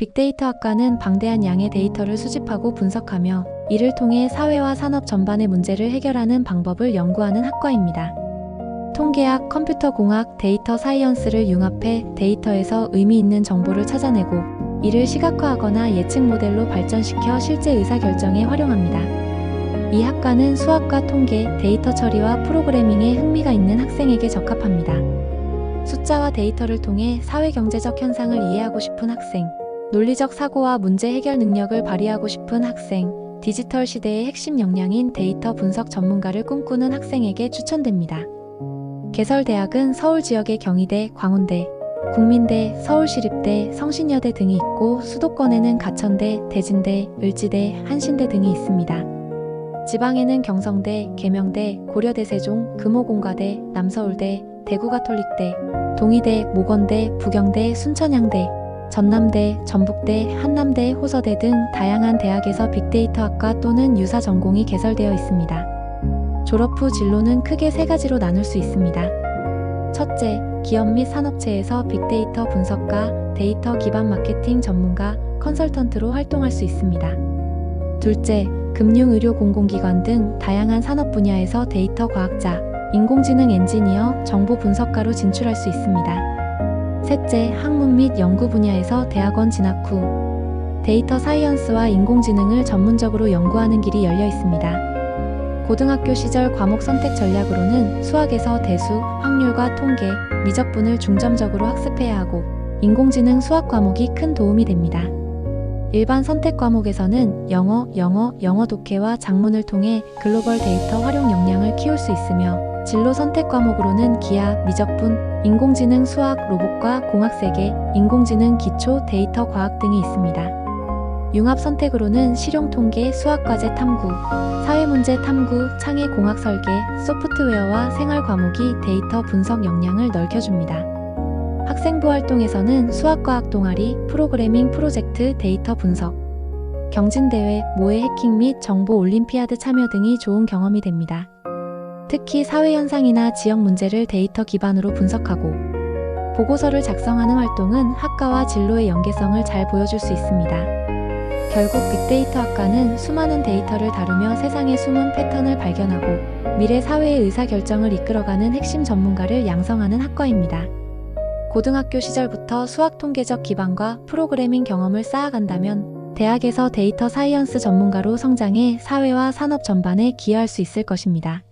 빅데이터 학과는 방대한 양의 데이터를 수집하고 분석하며 이를 통해 사회와 산업 전반의 문제를 해결하는 방법을 연구하는 학과입니다. 통계학, 컴퓨터공학, 데이터 사이언스를 융합해 데이터에서 의미 있는 정보를 찾아내고 이를 시각화하거나 예측 모델로 발전시켜 실제 의사결정에 활용합니다. 이 학과는 수학과 통계, 데이터 처리와 프로그래밍에 흥미가 있는 학생에게 적합합니다. 숫자와 데이터를 통해 사회 경제적 현상을 이해하고 싶은 학생, 논리적 사고와 문제 해결 능력을 발휘하고 싶은 학생, 디지털 시대의 핵심 역량인 데이터 분석 전문가를 꿈꾸는 학생에게 추천됩니다. 개설대학은 서울 지역의 경희대, 광운대, 국민대, 서울시립대, 성신여대 등이 있고 수도권에는 가천대, 대진대, 을지대, 한신대 등이 있습니다. 지방에는 경성대, 계명대, 고려대 세종, 금호공과대, 남서울대, 대구가톨릭대, 동의대, 모건대, 부경대, 순천향대, 전남대, 전북대, 한남대, 호서대 등 다양한 대학에서 빅데이터 학과 또는 유사 전공이 개설되어 있습니다. 졸업 후 진로는 크게 세 가지로 나눌 수 있습니다. 첫째, 기업 및 산업체에서 빅데이터 분석가, 데이터 기반 마케팅 전문가, 컨설턴트로 활동할 수 있습니다. 둘째, 금융, 의료, 공공기관 등 다양한 산업 분야에서 데이터 과학자, 인공지능 엔지니어, 정보 분석가로 진출할 수 있습니다. 셋째, 학문 및 연구 분야에서 대학원 진학 후 데이터 사이언스와 인공지능을 전문적으로 연구하는 길이 열려 있습니다. 고등학교 시절 과목 선택 전략으로는 수학에서 대수, 확률과 통계, 미적분을 중점적으로 학습해야 하고 인공지능 수학 과목이 큰 도움이 됩니다. 일반 선택 과목에서는 영어, 영어, 영어 독해와 작문을 통해 글로벌 데이터 활용 역량을 키울 수 있으며 진로 선택 과목으로는 기하, 미적분, 인공지능 수학, 로봇과 공학세계, 인공지능 기초 데이터 과학 등이 있습니다. 융합 선택으로는 실용 통계, 수학 과제 탐구, 사회 문제 탐구, 창의 공학 설계, 소프트웨어와 생활 과목이 데이터 분석 역량을 넓혀줍니다. 학생부 활동에서는 수학과학 동아리, 프로그래밍 프로젝트, 데이터 분석, 경진대회, 모의 해킹 및 정보 올림피아드 참여 등이 좋은 경험이 됩니다. 특히 사회현상이나 지역 문제를 데이터 기반으로 분석하고 보고서를 작성하는 활동은 학과와 진로의 연계성을 잘 보여줄 수 있습니다. 결국 빅데이터 학과는 수많은 데이터를 다루며 세상의 숨은 패턴을 발견하고 미래 사회의 의사결정을 이끌어가는 핵심 전문가를 양성하는 학과입니다. 고등학교 시절부터 수학 통계적 기반과 프로그래밍 경험을 쌓아간다면 대학에서 데이터 사이언스 전문가로 성장해 사회와 산업 전반에 기여할 수 있을 것입니다.